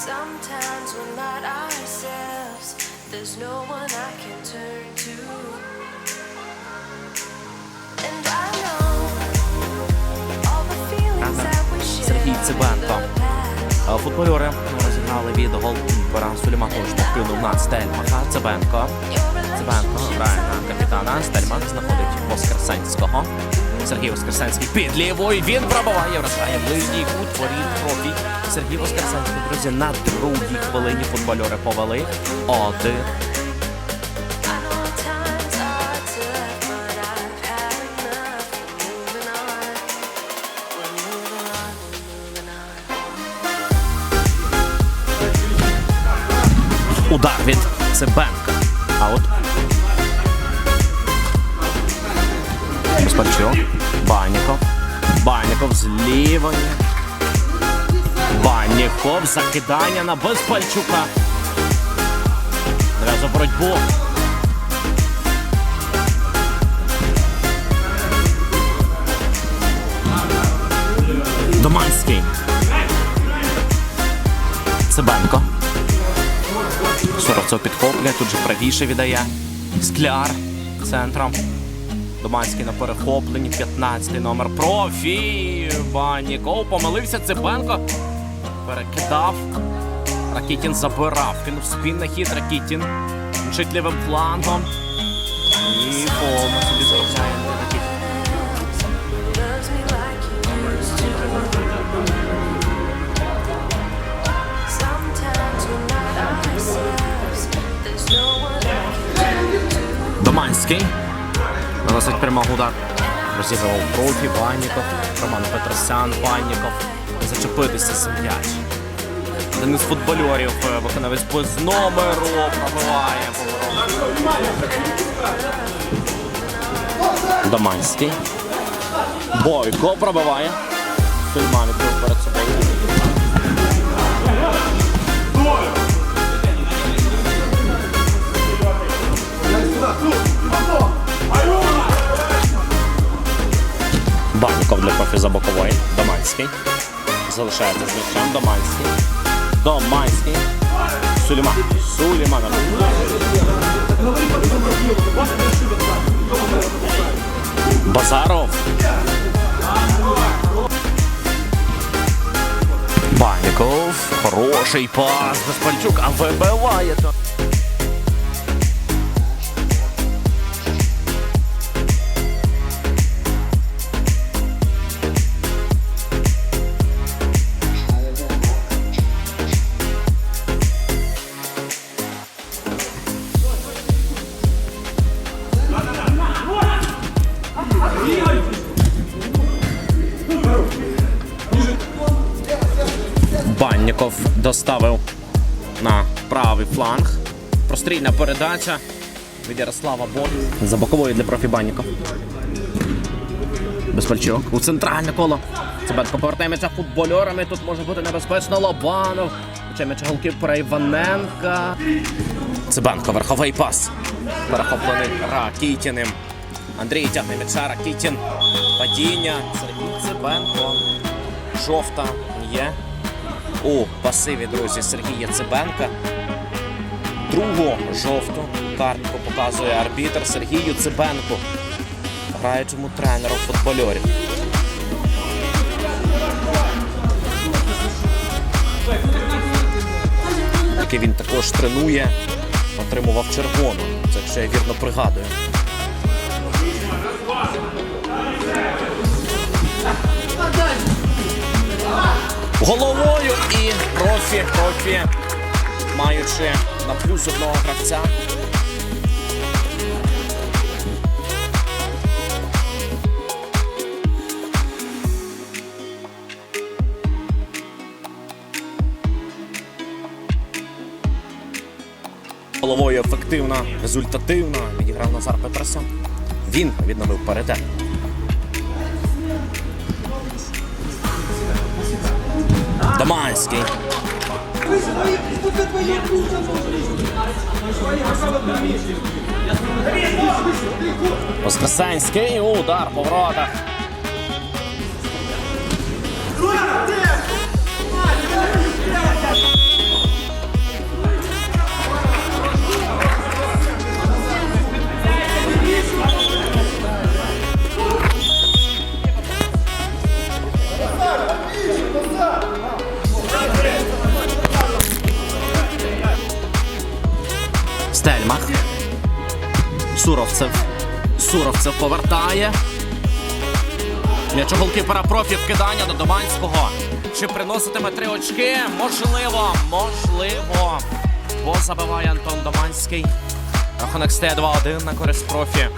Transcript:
Sometimes we're not ourselves. There's no one I can turn to. Сергій Цибенко. Футболери розіграли від голкіпера Суліману штовхнув на Стельмаха. Цибенко. Цибенко грає на капітана. Стельмах знаходить Воскресенського. Сергій Воскресенський під лівою. Він пробиває, вражає ближній кут воріт профі. Сергій Воскресенський, друзі, на другій хвилині футбольори повели. Один. I know times are Спарчук. Баніков. Баніков з лівої. Баніков. Закидання на Безпальчука. Одразу боротьбу. Доманський. Цибенко. Соровцов підхоплює, тут же правіше віддає. Скляр центром. Доманський на перехопленні, 15 номер профі. Баніков помилився Цибенко. Перекидав. Ракітін забирав. Кинув спін на хід Ракітін. Мчить лівим флангом. І повно собі заробляє. Доманський. Наносить прямого удар. Розігрував профі, Банніков, Роман Петросян, Банніков. Зачепитися за м'яч. Один із футбольорів, е, виконавець без номеру, пробиває. Доманський. Бойко пробиває. Сульман відкрив перед собою. Баніков для профі за бокової. Доманський. Залишається з м'ячем. Доманський. Доманський. Суліман. Суліман. Базаров. Баніков. Хороший пас. Безпальчук. А вибиває то. Банніков доставив на правий фланг. Прострільна передача від Ярослава Бон. За боковою для профі Банніков. Безпальчук. У центральне коло. Цибенко повертає футбольорами. Тут може бути небезпечно. Лобанов. М'яча голкіпера Іваненка. Цибенко. Верховий пас. Перехоплений Ракітіним. Андрій тягне м'яча. Ракітін. Падіння. Сергій Цибенко. Жовта є у пасиві, друзі, Сергія Цибенка. Другу жовту картку показує арбітр Сергію Цибенку, граючому тренеру футбольорів. Який він також тренує, отримував червону. Це якщо я вірно пригадую. Головою і профі, профі, маючи на плюс одного гравця. Головою ефективно, результативно відіграв Назар Петросян. Він відновив передер. Доманський. Воскресенський удар по воротах. Стельмах. Суровцев. Суровцев повертає. М'яч у голкіпера профі вкидання до Доманського. Чи приноситиме три очки? Можливо, можливо. Бо забиває Антон Доманський. Рахунок стає 2-1 на користь профі.